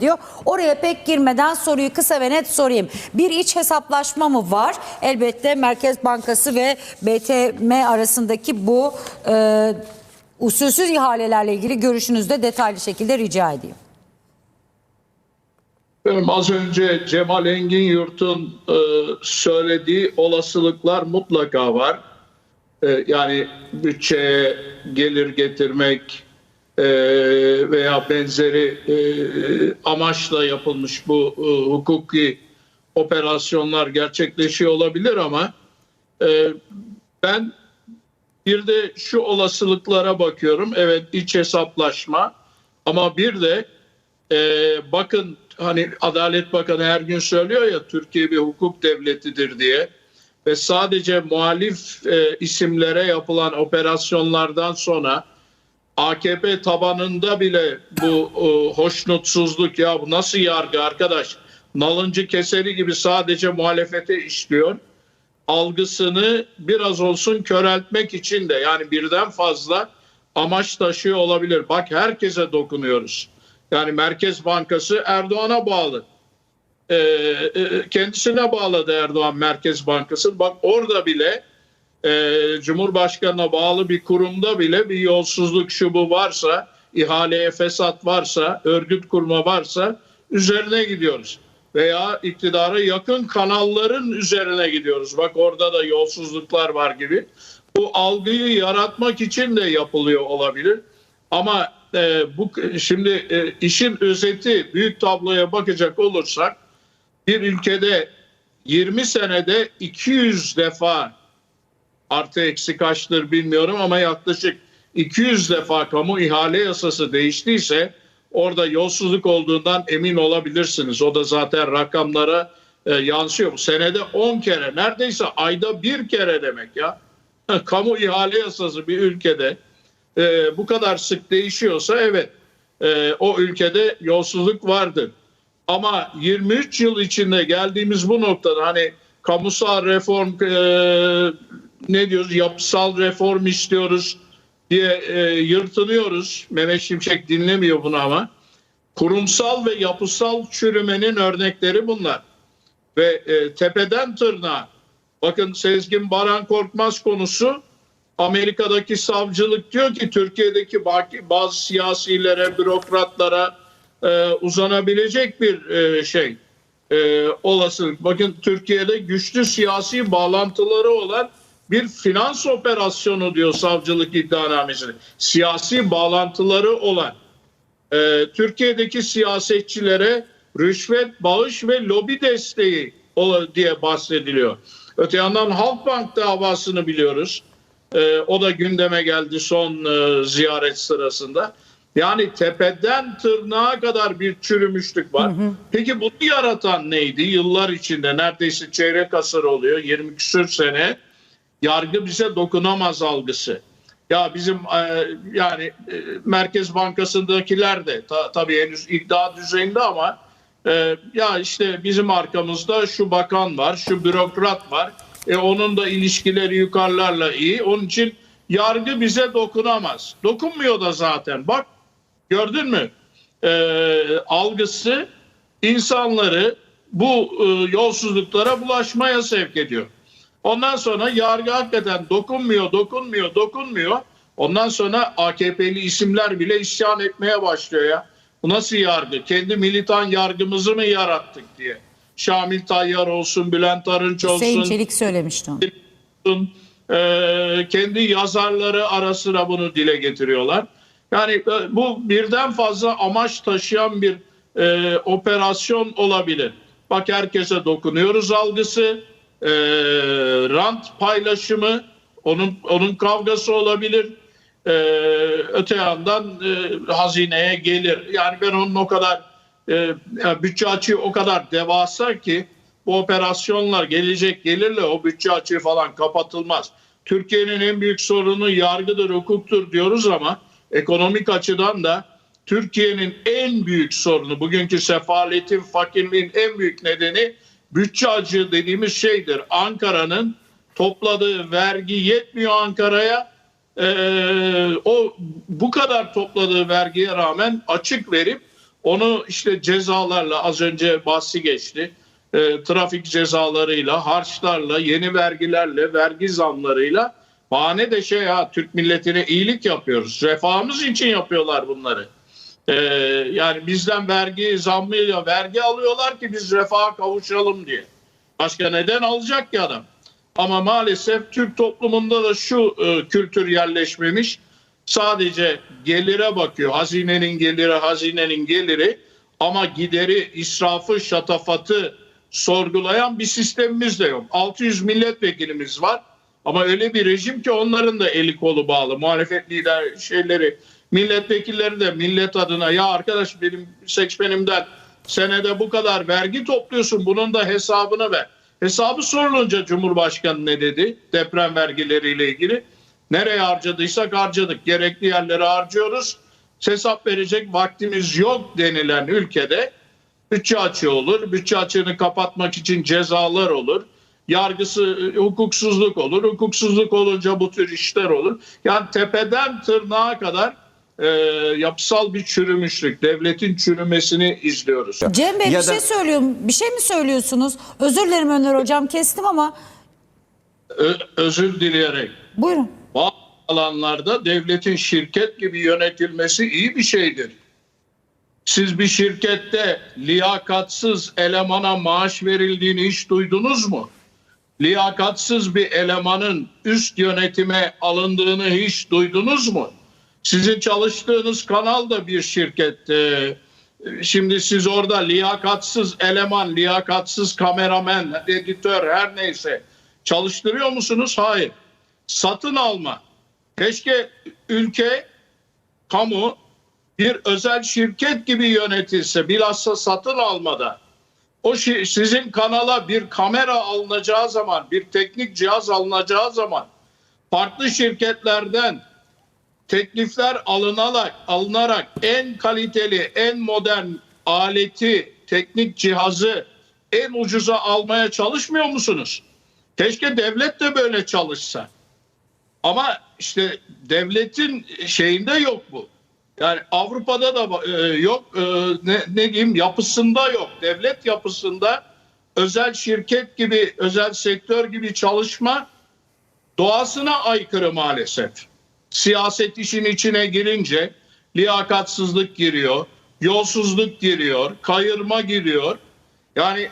diyor. Oraya pek girmeden soruyu kısa ve net sorayım. Bir iç hesaplaşma mı var? Elbette Merkez Bankası ve BTM arasındaki bu e, usulsüz ihalelerle ilgili görüşünüzü de detaylı şekilde rica edeyim. Benim az önce Cemal Engin Yurt'un e, söylediği olasılıklar mutlaka var. E, yani bütçeye gelir getirmek veya benzeri e, amaçla yapılmış bu e, hukuki operasyonlar gerçekleşiyor olabilir ama e, ben bir de şu olasılıklara bakıyorum. Evet iç hesaplaşma ama bir de e, bakın hani Adalet Bakanı her gün söylüyor ya Türkiye bir hukuk devletidir diye ve sadece muhalif e, isimlere yapılan operasyonlardan sonra AKP tabanında bile bu e, hoşnutsuzluk ya bu nasıl yargı arkadaş nalıncı keseri gibi sadece muhalefete işliyor algısını biraz olsun köreltmek için de yani birden fazla amaç taşıyor olabilir. Bak herkese dokunuyoruz. Yani Merkez Bankası Erdoğan'a bağlı. Ee, e, kendisine bağladı Erdoğan Merkez Bankası. Bak orada bile e, Cumhurbaşkanı'na bağlı bir kurumda bile bir yolsuzluk şubu varsa, ihaleye fesat varsa, örgüt kurma varsa üzerine gidiyoruz. Veya iktidara yakın kanalların üzerine gidiyoruz. Bak orada da yolsuzluklar var gibi. Bu algıyı yaratmak için de yapılıyor olabilir. Ama e, bu şimdi e, işin özeti büyük tabloya bakacak olursak bir ülkede 20 senede 200 defa artı eksi kaçtır bilmiyorum ama yaklaşık 200 defa kamu ihale yasası değiştiyse orada yolsuzluk olduğundan emin olabilirsiniz. O da zaten rakamlara e, yansıyor. Senede 10 kere neredeyse ayda bir kere demek ya. kamu ihale yasası bir ülkede e, bu kadar sık değişiyorsa evet e, o ülkede yolsuzluk vardır. Ama 23 yıl içinde geldiğimiz bu noktada hani kamusal reform e, ne diyoruz yapısal reform istiyoruz diye e, yırtınıyoruz. Mehmet Şimşek dinlemiyor bunu ama. Kurumsal ve yapısal çürümenin örnekleri bunlar. Ve e, tepeden tırnağa bakın Sezgin Baran Korkmaz konusu Amerika'daki savcılık diyor ki Türkiye'deki bazı siyasilere, bürokratlara e, uzanabilecek bir e, şey e, olasılık. Bakın Türkiye'de güçlü siyasi bağlantıları olan bir finans operasyonu diyor savcılık iddianamesinde. Siyasi bağlantıları olan e, Türkiye'deki siyasetçilere rüşvet, bağış ve lobi desteği diye bahsediliyor. Öte yandan Halkbank davasını biliyoruz. E, o da gündeme geldi son e, ziyaret sırasında. Yani tepeden tırnağa kadar bir çürümüşlük var. Hı hı. Peki bunu yaratan neydi? Yıllar içinde neredeyse çeyrek asır oluyor. 20 küsür sene yargı bize dokunamaz algısı. Ya bizim e, yani e, Merkez Bankası'ndakiler de ta, tabii henüz iddia düzeyinde ama e, ya işte bizim arkamızda şu bakan var, şu bürokrat var. E, onun da ilişkileri yukarılarla iyi. Onun için yargı bize dokunamaz. Dokunmuyor da zaten. Bak gördün mü? E, algısı insanları bu e, yolsuzluklara bulaşmaya sevk ediyor. Ondan sonra yargı hakikaten dokunmuyor, dokunmuyor, dokunmuyor. Ondan sonra AKP'li isimler bile isyan etmeye başlıyor ya. Bu nasıl yargı? Kendi militan yargımızı mı yarattık diye. Şamil Tayyar olsun, Bülent Arınç olsun. Hüseyin Çelik söylemişti onu. E, kendi yazarları ara sıra bunu dile getiriyorlar. Yani e, bu birden fazla amaç taşıyan bir e, operasyon olabilir. Bak herkese dokunuyoruz algısı, e, rant paylaşımı, onun onun kavgası olabilir. E, öte yandan e, hazineye gelir. Yani ben onun o kadar e, bütçe açığı o kadar devasa ki bu operasyonlar gelecek gelirle o bütçe açığı falan kapatılmaz. Türkiye'nin en büyük sorunu yargıdır, hukuktur diyoruz ama ekonomik açıdan da Türkiye'nin en büyük sorunu, bugünkü sefaletin, fakirliğin en büyük nedeni bütçe açığı dediğimiz şeydir. Ankara'nın topladığı vergi yetmiyor Ankara'ya. Ee, o bu kadar topladığı vergiye rağmen açık verip Onu işte cezalarla az önce bahsi geçti. e, trafik cezalarıyla, harçlarla, yeni vergilerle, vergi zamlarıyla bahane de şey ya Türk milletine iyilik yapıyoruz. Refahımız için yapıyorlar bunları. Ee, yani bizden vergi zammıyla vergi alıyorlar ki biz refaha kavuşalım diye. Başka neden alacak ki adam? Ama maalesef Türk toplumunda da şu e, kültür yerleşmemiş. Sadece gelire bakıyor. Hazinenin geliri, hazinenin geliri ama gideri, israfı, şatafatı sorgulayan bir sistemimiz de yok. 600 milletvekilimiz var. Ama öyle bir rejim ki onların da eli kolu bağlı. Muhalefet lider şeyleri, milletvekilleri de millet adına ya arkadaş benim seçmenimden senede bu kadar vergi topluyorsun bunun da hesabını ver. Hesabı sorulunca Cumhurbaşkanı ne dedi deprem vergileriyle ilgili? Nereye harcadıysak harcadık. Gerekli yerlere harcıyoruz. Hesap verecek vaktimiz yok denilen ülkede bütçe açığı olur. Bütçe açığını kapatmak için cezalar olur. Yargısı hukuksuzluk olur. Hukuksuzluk olunca bu tür işler olur. Yani tepeden tırnağa kadar e, yapısal bir çürümüşlük, devletin çürümesini izliyoruz. Cem Bey Ya bir da- şey söylüyorum. Bir şey mi söylüyorsunuz? Özür dilerim Öner hocam kestim ama Ö- özür dileyerek buyurun. bazı alanlarda devletin şirket gibi yönetilmesi iyi bir şeydir. Siz bir şirkette liyakatsız elemana maaş verildiğini hiç duydunuz mu? Liyakatsız bir elemanın üst yönetime alındığını hiç duydunuz mu? Sizin çalıştığınız kanal da bir şirket. Şimdi siz orada liyakatsız eleman, liyakatsız kameraman, editör her neyse çalıştırıyor musunuz? Hayır. Satın alma. Keşke ülke, kamu bir özel şirket gibi yönetilse bilhassa satın almada. O şi- sizin kanala bir kamera alınacağı zaman, bir teknik cihaz alınacağı zaman farklı şirketlerden teklifler alınarak, alınarak en kaliteli, en modern aleti, teknik cihazı en ucuza almaya çalışmıyor musunuz? Keşke devlet de böyle çalışsa. Ama işte devletin şeyinde yok bu. Yani Avrupa'da da e, yok, e, ne, ne diyeyim yapısında yok. Devlet yapısında özel şirket gibi, özel sektör gibi çalışma doğasına aykırı maalesef. Siyaset işin içine girince liyakatsızlık giriyor, yolsuzluk giriyor, kayırma giriyor. Yani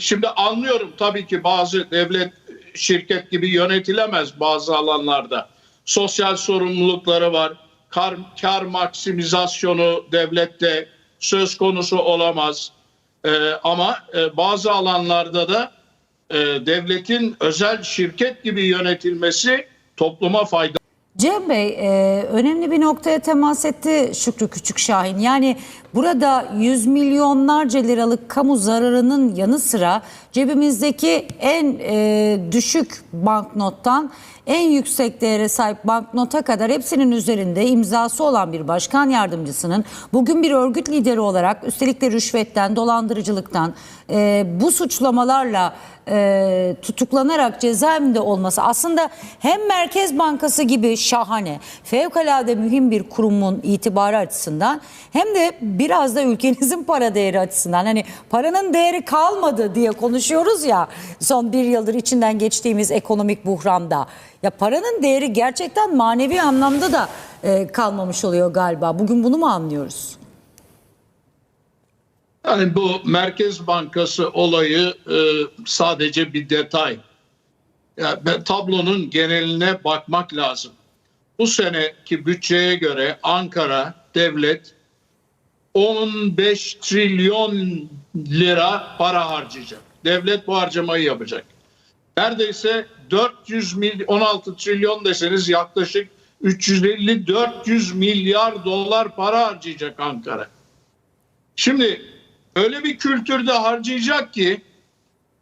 şimdi anlıyorum tabii ki bazı devlet şirket gibi yönetilemez bazı alanlarda. Sosyal sorumlulukları var. Kar, kar maksimizasyonu devlette söz konusu olamaz. Ee, ama e, bazı alanlarda da e, devletin özel şirket gibi yönetilmesi topluma fayda Cem Bey e, önemli bir noktaya temas etti Şükrü Küçükşahin. Yani burada yüz milyonlarca liralık kamu zararının yanı sıra cebimizdeki en e, düşük banknottan en yüksek değere sahip banknota kadar hepsinin üzerinde imzası olan bir başkan yardımcısının bugün bir örgüt lideri olarak üstelik de rüşvetten, dolandırıcılıktan e, bu suçlamalarla e, tutuklanarak cezaevinde olması aslında hem Merkez Bankası gibi şahane, fevkalade mühim bir kurumun itibarı açısından hem de biraz da ülkenizin para değeri açısından hani paranın değeri kalmadı diye konuşuyoruz ya son bir yıldır içinden geçtiğimiz ekonomik buhranda. Ya paranın değeri gerçekten manevi anlamda da e, kalmamış oluyor galiba. Bugün bunu mu anlıyoruz? Yani bu Merkez Bankası olayı e, sadece bir detay. Yani tablonun geneline bakmak lazım. Bu seneki bütçeye göre Ankara devlet 15 trilyon lira para harcayacak. Devlet bu harcamayı yapacak. Neredeyse 400 mil 16 trilyon deseniz yaklaşık 350-400 milyar dolar para harcayacak Ankara. Şimdi öyle bir kültürde harcayacak ki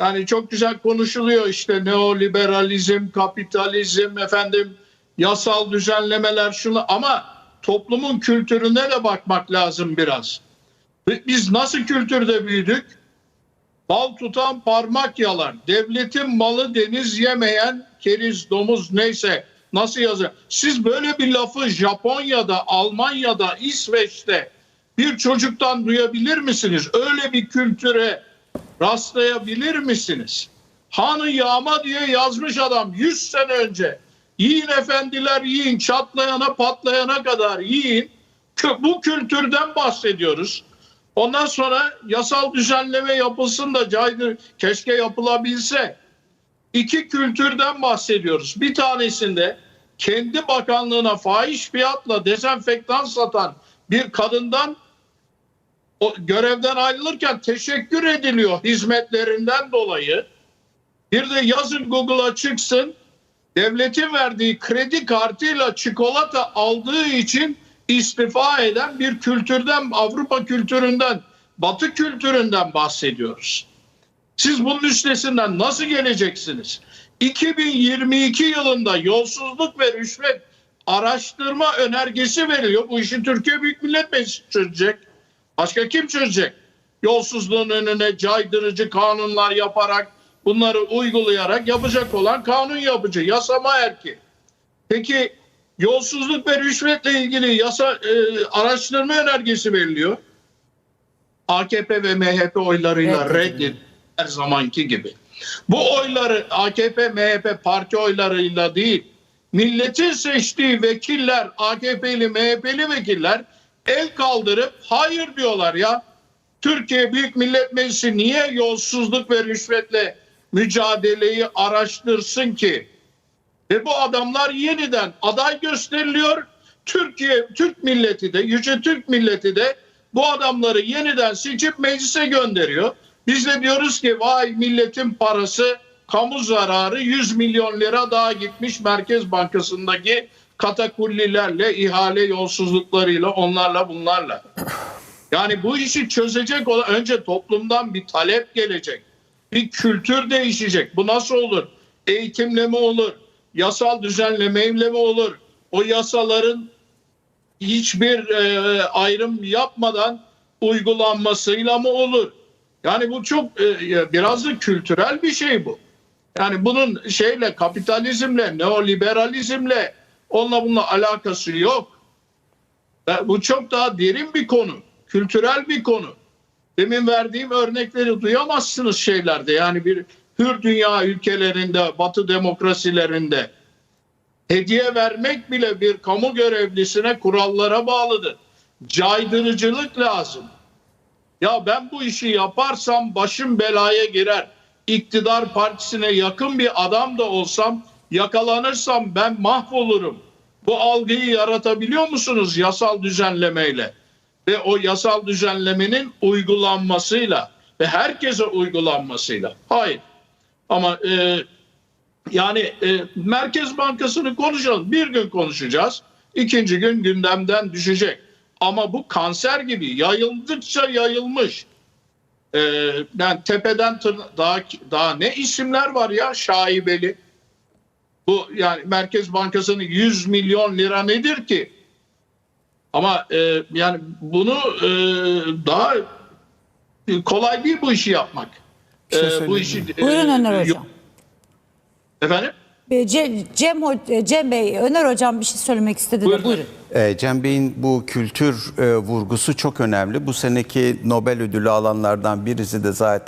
yani çok güzel konuşuluyor işte neoliberalizm, kapitalizm, efendim yasal düzenlemeler şunu ama toplumun kültürüne de bakmak lazım biraz. Biz nasıl kültürde büyüdük? Bal tutan parmak yalar. Devletin malı deniz yemeyen keriz, domuz neyse nasıl yazıyor? Siz böyle bir lafı Japonya'da, Almanya'da, İsveç'te bir çocuktan duyabilir misiniz? Öyle bir kültüre rastlayabilir misiniz? Hanı yağma diye yazmış adam 100 sene önce. Yiyin efendiler yiyin çatlayana patlayana kadar yiyin. Bu kültürden bahsediyoruz. Ondan sonra yasal düzenleme yapılsın da caydır keşke yapılabilse. İki kültürden bahsediyoruz. Bir tanesinde kendi bakanlığına fahiş fiyatla dezenfektan satan bir kadından o görevden ayrılırken teşekkür ediliyor hizmetlerinden dolayı. Bir de yazın Google'a çıksın. Devletin verdiği kredi kartıyla çikolata aldığı için istifa eden bir kültürden, Avrupa kültüründen, Batı kültüründen bahsediyoruz. Siz bunun üstesinden nasıl geleceksiniz? 2022 yılında yolsuzluk ve rüşvet araştırma önergesi veriliyor. Bu işi Türkiye Büyük Millet Meclisi çözecek. Başka kim çözecek? Yolsuzluğun önüne caydırıcı kanunlar yaparak bunları uygulayarak yapacak olan kanun yapıcı, yasama erki. Peki yolsuzluk ve rüşvetle ilgili yasa e, araştırma önergesi veriliyor. AKP ve MHP oylarıyla Reddediliyor. reddedildi her zamanki gibi. Bu oyları AKP, MHP parti oylarıyla değil, milletin seçtiği vekiller, AKP'li, MHP'li vekiller el kaldırıp hayır diyorlar ya. Türkiye Büyük Millet Meclisi niye yolsuzluk ve rüşvetle mücadeleyi araştırsın ki? Ve bu adamlar yeniden aday gösteriliyor. Türkiye, Türk milleti de, yüce Türk milleti de bu adamları yeniden seçip meclise gönderiyor. Biz de diyoruz ki vay milletin parası kamu zararı 100 milyon lira daha gitmiş Merkez Bankası'ndaki katakullilerle, ihale yolsuzluklarıyla, onlarla bunlarla. Yani bu işi çözecek olan önce toplumdan bir talep gelecek. Bir kültür değişecek. Bu nasıl olur? Eğitimle mi olur? Yasal düzenlemeyle mi olur? O yasaların hiçbir e, ayrım yapmadan uygulanmasıyla mı olur? Yani bu çok e, biraz da kültürel bir şey bu. Yani bunun şeyle kapitalizmle, neoliberalizmle onunla bununla alakası yok. E, Bu çok daha derin bir konu. Kültürel bir konu. Demin verdiğim örnekleri duyamazsınız şeylerde. Yani bir hür dünya ülkelerinde, batı demokrasilerinde hediye vermek bile bir kamu görevlisine kurallara bağlıdır. Caydırıcılık lazım. Ya ben bu işi yaparsam başım belaya girer. İktidar partisine yakın bir adam da olsam yakalanırsam ben mahvolurum. Bu algıyı yaratabiliyor musunuz yasal düzenlemeyle? Ve o yasal düzenlemenin uygulanmasıyla ve herkese uygulanmasıyla. Hayır. Ama e, yani e, Merkez Bankası'nı konuşalım. Bir gün konuşacağız. İkinci gün gündemden düşecek. Ama bu kanser gibi yayıldıkça yayılmış. E, yani tepeden tırna- daha daha ne isimler var ya şaibeli. Bu yani Merkez Bankası'nın 100 milyon lira nedir ki? Ama e, yani bunu e, daha kolay değil bu işi yapmak. Şey E, bu işi e, Buyurun Öner yok- Hocam. Efendim? Ee, Ce- Cem, Ho- Cem Bey, Öner Hocam bir şey söylemek istedi de Buyurun. buyurun. Ee, Cem Bey'in bu kültür e, vurgusu çok önemli. Bu seneki Nobel ödülü alanlardan birisi de zaten